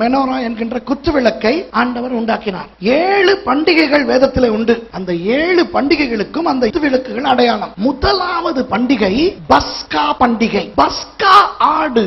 Menorah என்கின்ற குத்து விளக்கை ஆண்டவர் உண்டாக்கினார். ஏழு பண்டிகைகள் வேதத்திலே உண்டு. அந்த ஏழு பண்டிகைகளுக்கும் அந்த விளக்குகள் அடையாளம். முதலாவது பண்டிகை பஸ்கா பண்டிகை. பஸ்கா ஆடு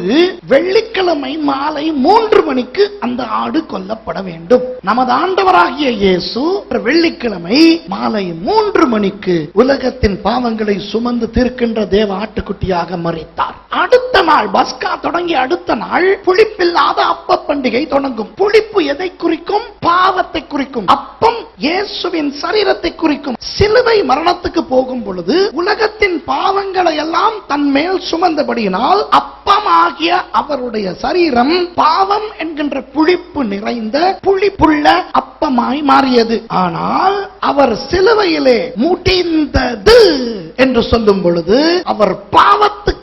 வெள்ளிக்கிழமை மாலை மூன்று மணிக்கு அந்த ஆடு கொல்லப்பட வேண்டும். நமது ஆண்டவராகிய இயேசு வெள்ளிக்கிழமை மாலை மூன்று மணிக்கு உலகத்தின் பாவங்களை சுமந்து தீர்க்கின்ற தேவ ஆட்டுக்குட்டியாக மறித்தார். அடுத்த நாள் பஸ்கா தொடங்கி அடுத்த நாள் புளிப்பில்லாத அப்ப பண்டிகை பண்டிகை தொடங்கும். புளிப்பு எதை குறிக்கும்? பாவத்தை குறிக்கும். அப்பம் இயேசுவின் சரீரத்தை குறிக்கும். சிலுவை மரணத்துக்கு போகும் பொழுது உலகத்தின் பாவங்களை எல்லாம் தன் மேல் சுமந்தபடியினால் அப்பமாகிய அவருடைய சரீரம் பாவம் என்கின்ற புளிப்பு நிறைந்த புளிப்புள்ள அப்பமாய் மாறியது. ஆனால் அவர் சிலுவையிலே முடிந்தது என்று சொல்லும் பொழுது அவர் பாவத்துக்கு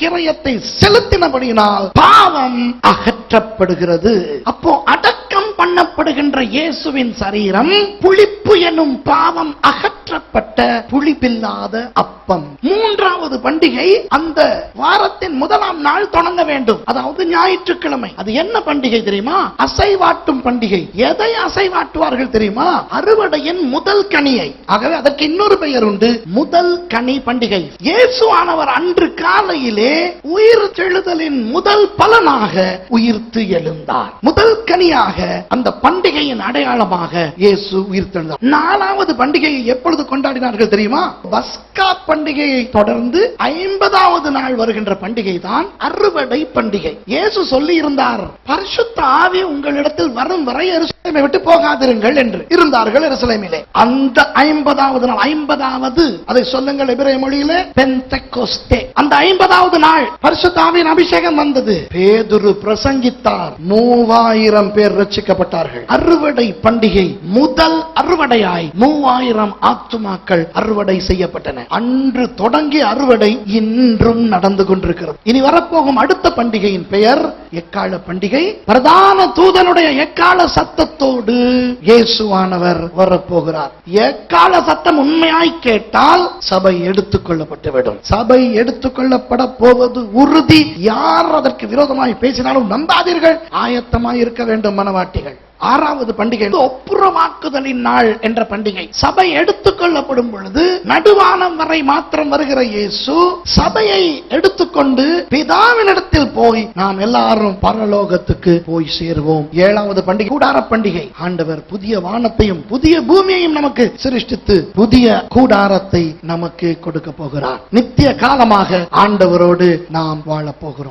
கிரயத்தை செலுத்தினபடியினால் பாவம் அகற்றப்படுகிறது. அப்போ அடக்கம் பண்ணப்படுகின்ற இயேசுவின் சரீரம் புளிப்பு எனும் பாவம் அகற்றப்பட்ட புளிப்பில்லாத அப்பம். மூன்றாவது பண்டிகை அந்த வாரத்தின் முதலாம் நாள் தொடங்க வேண்டும். அதாவது ஞாயிற்றுக்கிழமை. அது என்ன பண்டிகை தெரியுமா? அசைவாட்டும் பண்டிகை. எதை அசைவாட்டுவார்கள் தெரியுமா? அறுவடையின் முதல் கனியை. ஆகவே அதற்கு இன்னொரு பெயர் உண்டு. முதல் கனி பண்டிகை. இயேசுவானவர் அன்று காலையிலே உயிர் தெழுதலின் முதல் பலனாக உயிர்த்து எழுந்தார். முதல் கனியாக அந்த பண்டிகையின் அடையாளமாக இயேசு உயிர்த்தெழுந்தார். நாலாவது பண்டிகையை எப்பொழுது கொண்டாடினார்கள் தெரியுமா? பஸ்கா பண்டிகையை தொடர்ந்து ஐம்பதாவது நாள் வருகின்ற பண்டிகை தான் அறுவடை பண்டிகை. இயேசு சொல்லி இருந்தார் பரிசுத்த ஆவி உங்களிடத்தில் வரும் வரை எருசலேமை விட்டு போகாதிருங்கள் என்று. இருந்தார்கள் எருசலேமிலே. அந்த ஐம்பதாவது நாள் ஐம்பதாவது அதை சொல்லுங்கள் எபிரே மொழியிலே பெந்தெக்கோஸ்தே அந்த ஐம்பதாவது நாள் பரிசுத்த ஆவியின் அபிஷேகம் வந்தது. பேதுரு பிரசங்கித்தார். மூவாயிரம் பேர் ரச்சிக்கப்பட்டார்கள் அறுவடை பண்டிகை முதல் அறுவடையாய் மூவாயிரம் ஆத்துமாக்கள் அறுவடை செய்யப்பட்டன. அன்று தொடங்கிய அறுவடை இன்றும் நடந்து கொண்டிருக்கிறது. இனி வரப்போகும் அடுத்த பண்டிகையின் பெயர் எக்கால பண்டிகை? பிரதான தூதனுடைய எக்கால சத்தத்தோடு இயேசுவானவர் வரப்போகிறார். எக்கால சத்தம் உண்மையாய் கேட்டால் சபை எடுத்துக் கொள்ளப்பட்டுவிடும் சபை எடுத்துக் கொள்ளப்பட போவது உறுதி. யார் அதற்கு விரோதமாய் பேசினாலும் நம்பாதீர்கள். ஆயத்தமாய் இருக்க வேண்டும் மனவாட்டிகள். ஆறாவது பண்டிகை ஒப்புரமாக்குதலின் நாள் என்ற பண்டிகை. சபை எடுத்துக்கொள்ளப்படும் பொழுது நடுவானம் வரை மாத்திரம் வருகிற இயேசு சபையை எடுத்துக்கொண்டு பிதாவினிடத்தில் போய் நாம் எல்லாரும் பரலோகத்துக்கு போய் சேருவோம். ஏழாவது பண்டிகை கூடார பண்டிகை. ஆண்டவர் புதிய வானத்தையும் புதிய பூமியையும் நமக்கு சிருஷ்டித்து புதிய கூடாரத்தை நமக்கு கொடுக்க போகிறார். நித்திய காலமாக ஆண்டவரோடு நாம் வாழப் போகிறோம்.